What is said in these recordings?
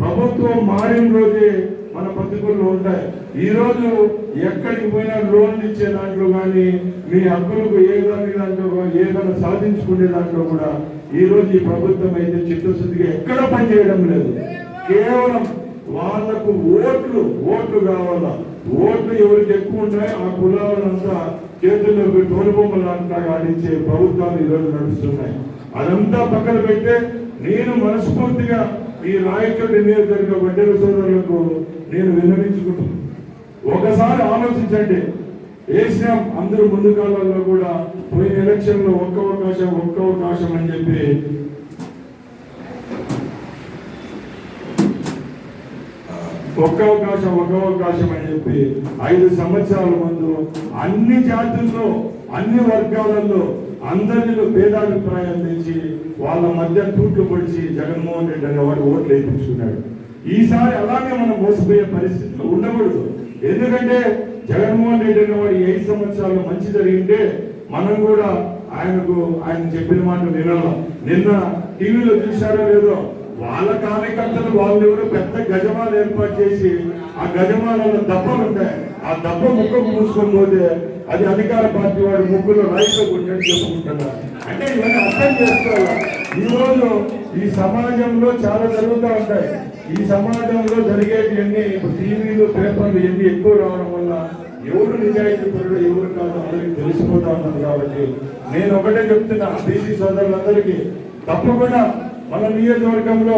ప్రభుత్వం మారిన రోజే మన బతుకుల్లో ఉంటాయి. ఈ రోజు ఎక్కడికి పోయినా లోన్లు ఇచ్చే దాంట్లో కానీ మీ హక్కులకు ఏ దాని దాంట్లో కానీ ఏదైనా సాధించుకునే దాంట్లో కూడా ఈ రోజు ఈ ప్రభుత్వం అయితే చిత్తశుద్ధిగా ఎక్కడ పనిచేయడం లేదు. కేవలం వాళ్ళకు ఓట్లు ఓట్లు కావాలా? ఓట్లు ఎవరికి ఎక్కువ ఉంటాయో ఆ కులాలంతా చేతుల్లోకి తోలుబొమ్మలంతా ఆడించే ప్రభుత్వాలు ఈరోజు నడుస్తున్నాయి. అదంతా పక్కన పెడితే నేను మనస్ఫూర్తిగా ఈ రాయచోటి నియోజకవర్గ వడ్డెల సోదరులకు నేను విన్నవించుకుంటున్నాను. ఒకసారి ఆలోచించండి. వేసినాం అందరూ ముందు కాలంలో కూడా పోయిన ఎలక్షన్లో ఒక్క అవకాశం ఒక్క అవకాశం అని చెప్పి ఒక్క అవకాశం ఒక అవకాశం అని చెప్పి ఐదు సంవత్సరాల ముందు అన్ని జాతుల్లో అన్ని వర్గాలలో అందరిలో భేదాభిప్రాయం తెచ్చి వాళ్ళ మధ్య తూట్లు పొడిచి జగన్మోహన్ రెడ్డి అనేవాడు ఓట్లు వేయించుకున్నాడు. ఈసారి అలాగే మనం మోసపోయే పరిస్థితిలో ఉండకూడదు. ఎందుకంటే జగన్మోహన్ రెడ్డి అనేవాడు ఈ ఐదు సంవత్సరాలు మంచి జరిగింటే మనం కూడా ఆయనకు ఆయన చెప్పిన మాట వినాలి. నిన్న టీవీలో చూశారో లేదో వాళ్ళ కార్యకర్తలు వాళ్ళు ఎవరు పెద్ద గజమాలు ఏర్పాటు చేసి ఆ గజమాలలో దప్పలు ఉంటాయి. ఆ దప్ప ముఖం మూసుకొని పోతే అది అధికార పార్టీ వాడి ముగ్గులో రైతు కొట్టని చెప్పుకుంటున్నారు అంటే ఇవన్నీ అర్థం చేసుకోవాలి? ఈ ఈ సమాజంలో చాలా జరుగుతూ ఉంటాయి. ఈ సమాజంలో జరిగేటివన్నీ ఇప్పుడు టీవీలు పేపర్లు ఇవన్నీ ఎక్కువ రావడం వల్ల ఎవరు నిజాయితీ పరుడు ఎవరు కాదు అందరికి తెలిసిపోతా ఉన్నది కాబట్టి నేను ఒకటే చెప్తున్నా. బీసీ సోదరులందరికీ తప్పకుండా మన నియోజకవర్గంలో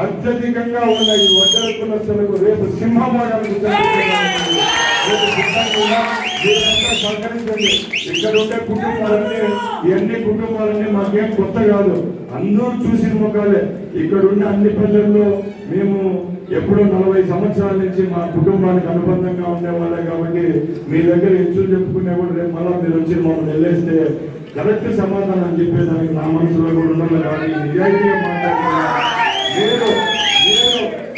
అత్యధికంగా ఉన్న ఈ వడ్డల కులస్తులకు రేపు సింహభాగానికి సహకరించండి ఇక్కడ ఉండే కుటుంబాలన్నీ ఇవన్నీ కుటుంబాలన్నీ మాకేం కొత్త కాదు. అందరూ చూసిన ముఖాలే. ఇక్కడ ఉండే అన్ని పల్లెల్లో మేము ఎప్పుడో నలభై సంవత్సరాల నుంచి మా కుటుంబానికి అనుబంధంగా ఉండేవాళ్ళే కాబట్టి మీ దగ్గర హెచ్చులు చెప్పుకునే కూడా రేపు మళ్ళీ మీరు వచ్చి మమ్మల్ని వెళ్ళేస్తే కరెక్ట్ సమాధానం చెప్పేదానికి నా మనసులో కూడా ఉండాలి కానీ నిజాయితీగా మాట్లాడుతున్నా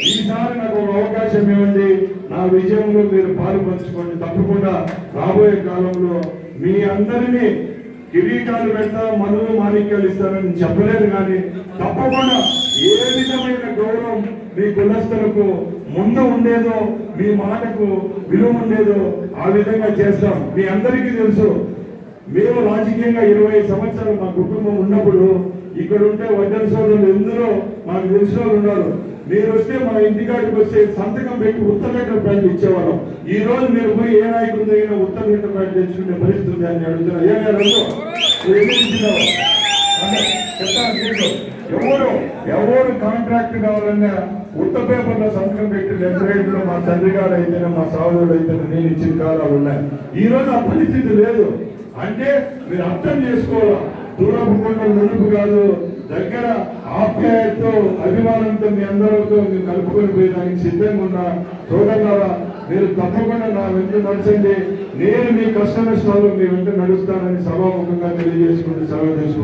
ఈసారి నాకు ఒక అవకాశం ఇవ్వండి. నా విజయంలో మీరు పాలు పంచుకోండి. తప్పకుండా రాబోయే కాలంలో మీ అందరినీ కిరీటాలు పెడతా మనులు మాణిక్యాలు ఇస్తానని చెప్పలేదు కానీ తప్పకుండా ఏ విధమైన గౌరవం మీ కులస్తులకు ముందు ఉండేదో మీ మాటకు విలువ ఉండేదో ఆ విధంగా చేస్తాం. మీ అందరికీ తెలుసు మేము రాజకీయంగా ఇరవై సంవత్సరాలు మా కుటుంబం ఉన్నప్పుడు ఇక్కడ ఉంటే వడ్డల ఎందరో మాకు తెలిసిన వాళ్ళు ఉన్నారు. మీరు వస్తే మా ఇంటికాడికి వస్తే సంతకం పెట్టి ఉత్తర లీటర్ ప్యాకెట్ ఇచ్చేవాళ్ళం. ఈ రోజు మీరు పోయి ఏ నాయకుడి దగ్గర ఉత్తర లీటర్ ప్యాకెట్ తెచ్చుకునే పరిస్థితి ఉంది అని అడుగుతున్నా ఏ ఎవరు ఎవరు కాంట్రాక్ట్ కావాలన్నా ఉత్త పేపర్లో సంతకం పెట్టి లెఫ్ట్ మా తండ్రి గారు అయితేనే మా సహోదరుడు అయితేనే నేను ఇచ్చిన కాలాలు ఉన్నాయి. ఈ రోజు ఆ పరిస్థితి లేదు. అంటే మీరు అర్థం చేసుకోవాలా. దూరపు కొండలు నునుపు కాదు దగ్గర ఆప్యాయతతో అభిమానంతో మీ అందరితో మీరు కలుపుకొని పోయడానికి సిద్ధంగా ఉన్న. చూడగలరా మీరు తప్పకుండా నా వెంట నడిచండి. నేను మీ కష్ట నష్టాలు మీ వెంట నడుస్తానని సభాముఖంగా తెలియజేసుకుంటూ సెలవు తీసుకుంటాను